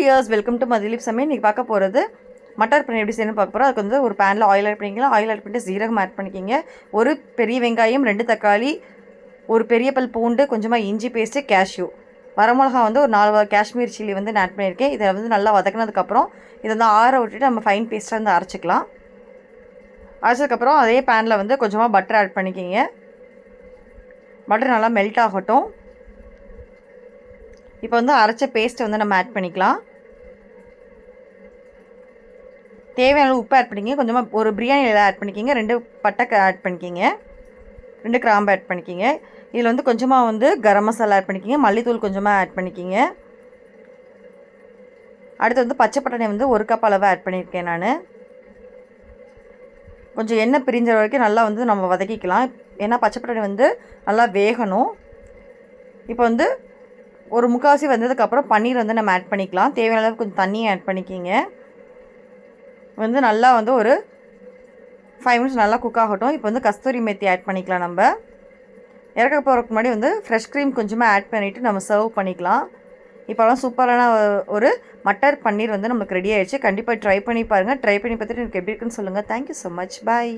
Tears welcome to மதிலிப் சமையல் இன்றைக்கி பார்க்க போகிறது மட்டர் பன்னீர் எப்படி செய்யணும்னு பார்க்க போகிறோம் அதுக்கு வந்து ஒரு பேனில் ஆயில் ஆட் பண்ணிக்கலாம் ஆயில் ஆட் பண்ணிட்டு சீரகம் ஆட் பண்ணிக்கிங்க. ஒரு பெரிய வெங்காயம் ரெண்டு தக்காளி ஒரு பெரிய பல் பூண்டு கொஞ்சமாக இஞ்சி பேஸ்ட்டு கேஷ்யூ வரமிளகா வந்து ஒரு நாலு காஷ்மீர் சில்லி வந்து நான் ஆட் பண்ணியிருக்கேன். இதை வந்து நல்லா வதக்கினதுக்கப்புறம் இதை வந்து ஆற விட்டுட்டு நம்ம ஃபைன் பேஸ்ட்டாக வந்து அரைச்சிக்கலாம். அரைச்சதுக்கப்புறம் அதே பேனில் வந்து கொஞ்சமாக பட்டர் ஆட் பண்ணிக்கிங்க. பட்டர் நல்லா மெல்ட் ஆகட்டும். இப்போ வந்து அரைச்ச பேஸ்ட்டை வந்து நம்ம ஆட் பண்ணிக்கலாம். தேவையான உப்பு ஆட் பண்ணிக்கிங்க. கொஞ்சமாக ஒரு பிரியாணி இலை ஆட் பண்ணிக்கிங்க. ரெண்டு பட்டை ஆட் பண்ணிக்கிங்க. ரெண்டு கிராம்பு ஆட் பண்ணிக்கிங்க. இதில் வந்து கொஞ்சமாக வந்து கரம் மசாலா ஆட் பண்ணிக்கிங்க. மல்லித்தூள் கொஞ்சமாக ஆட் பண்ணிக்கிங்க. அடுத்து வந்து பச்சை பட்டாணி வந்து ஒரு கப் அளவு ஆட் பண்ணியிருக்கேன் நான். கொஞ்சம் எண்ணெய் பிரிஞ்ச வரைக்கும் நல்லா வந்து நம்ம வதக்கிக்கலாம். ஏன்னா பச்சை பட்டாணி வந்து நல்லா வேகணும். இப்போ வந்து ஒரு முக்கால்வாசி வந்ததுக்கப்புறம் பன்னீர் வந்து நம்ம ஆட் பண்ணிக்கலாம். தேவையான அளவுக்கு கொஞ்சம் தண்ணியை ஆட் பண்ணிக்கிங்க. வந்து நல்லா வந்து ஒரு ஃபைவ் மினிட்ஸ் நல்லா குக் ஆகட்டும். இப்போ வந்து கஸ்தூரி மெத்தி ஆட் பண்ணிக்கலாம் நம்ம. இறக்க போகிறதுக்கு முன்னாடி வந்து ஃப்ரெஷ் க்ரீம் கொஞ்சமாக ஆட் பண்ணிவிட்டு நம்ம சர்வ் பண்ணிக்கலாம். இப்போலாம் சூப்பரான ஒரு மட்டர் பன்னீர் வந்து நமக்கு ரெடி ஆகிடுச்சு கண்டிப்பாக ட்ரை பண்ணி பாருங்கள் ட்ரை பண்ணி பார்த்துட்டு எனக்கு எப்படி இருக்குன்னு சொல்லுங்கள் தேங்க்யூ ஸோ மச் பாய்